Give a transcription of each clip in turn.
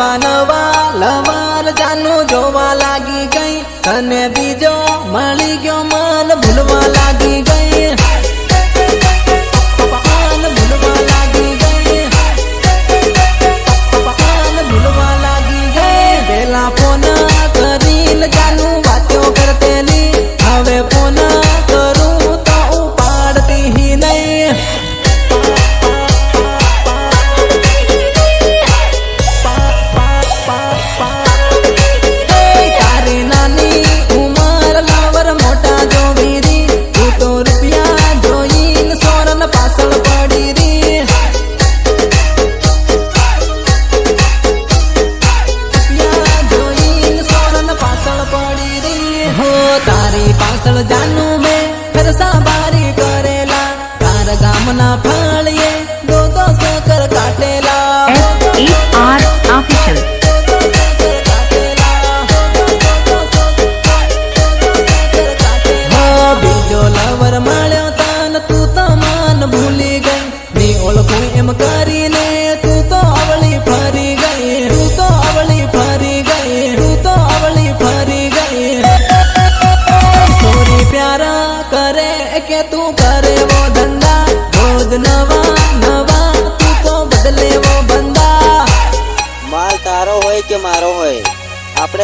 Navanava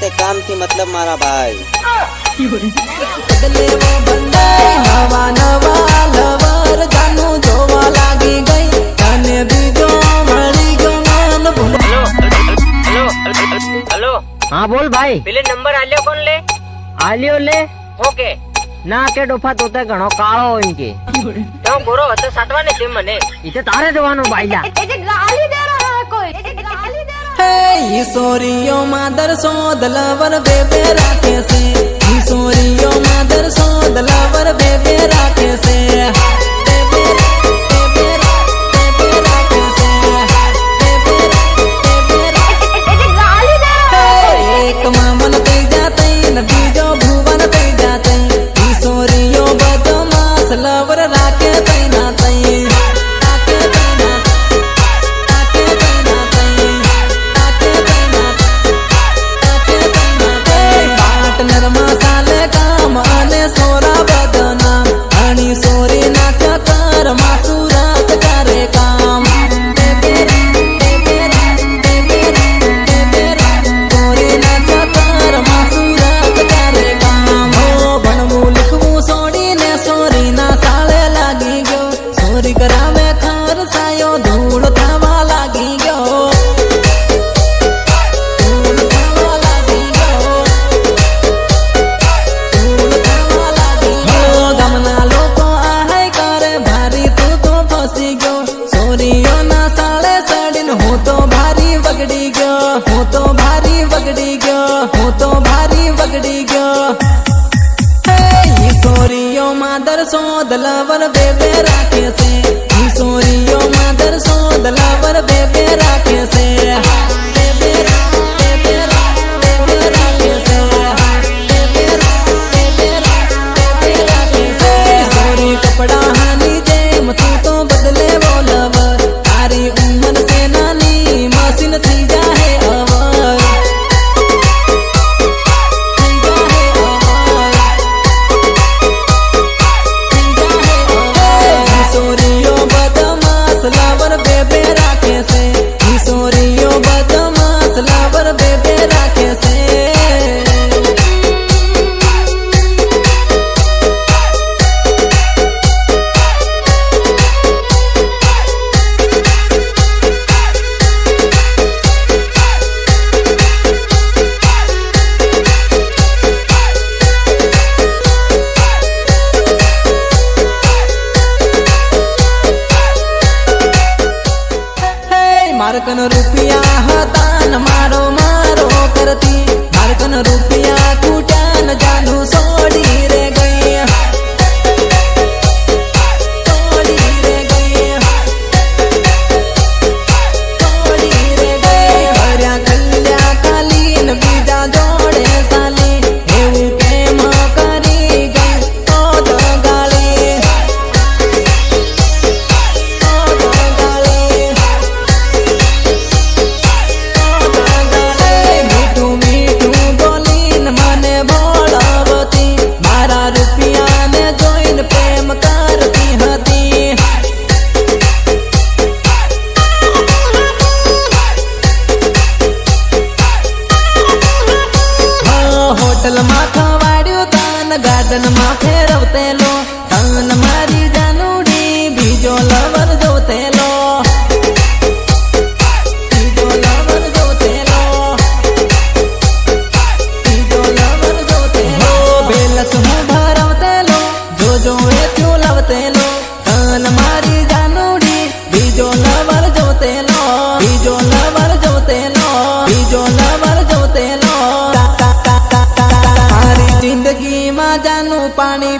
તે કામથી મતલબ મારા ભાઈ. હેલો હા બોલ ભાઈ. પેલે નંબર આલ્યો કોણ લે? આલ્યો લે. ઓકે. ના કે ડોફા તો તે ઘણો કાળો હોય કે. તો ગોરો હતો સાટવાને તેમ મને. ઈ તારે જવાનું બાઈલા હે સોરીઓ માદર સોદ લવર બેબે રાખે છે. ઈ સોરીઓ માદર સોદ લવર બેબે રાખે છે વરસો દલવર બેબે રાખે છે પાણી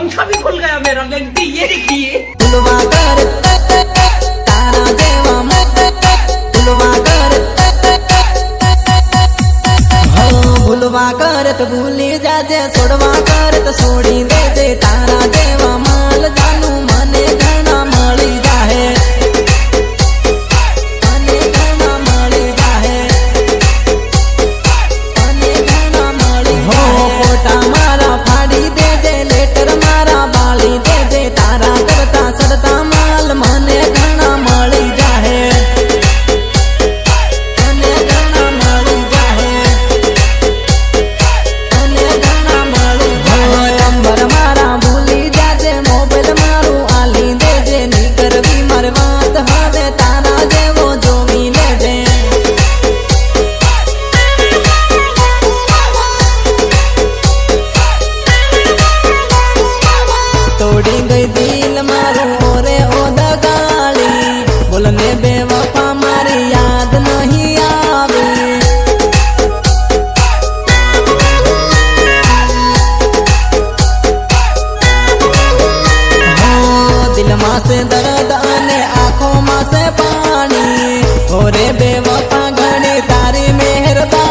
पंखा भी खुल गया मेरा लगती ये देखिए। करत भूली जाते सोड़वा करत तो सोड़ी दे दे तारा। માં સે દર્દ અને આંખો માં સે પાણી. ઓરે બેવફા ગણી તારી મહેરબાની.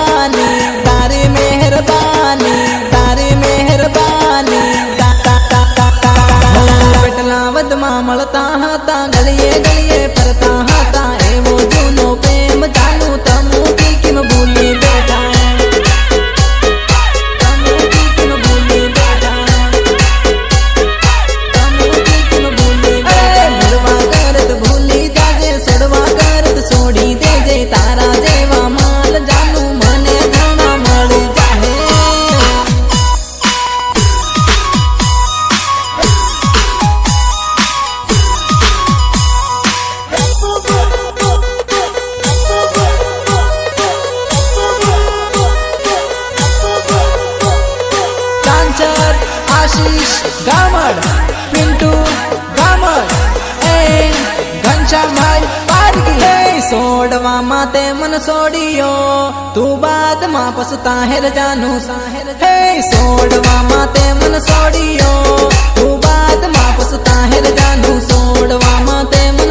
મેળવામાં તે મન છોડ્યો તું બાદમાં પસતા હેર જાનું સાહેર હે છોડવામાં તે મન છોડ્યો તું બાદમાં પસતા હેર જાનું છોડવામાં તે મન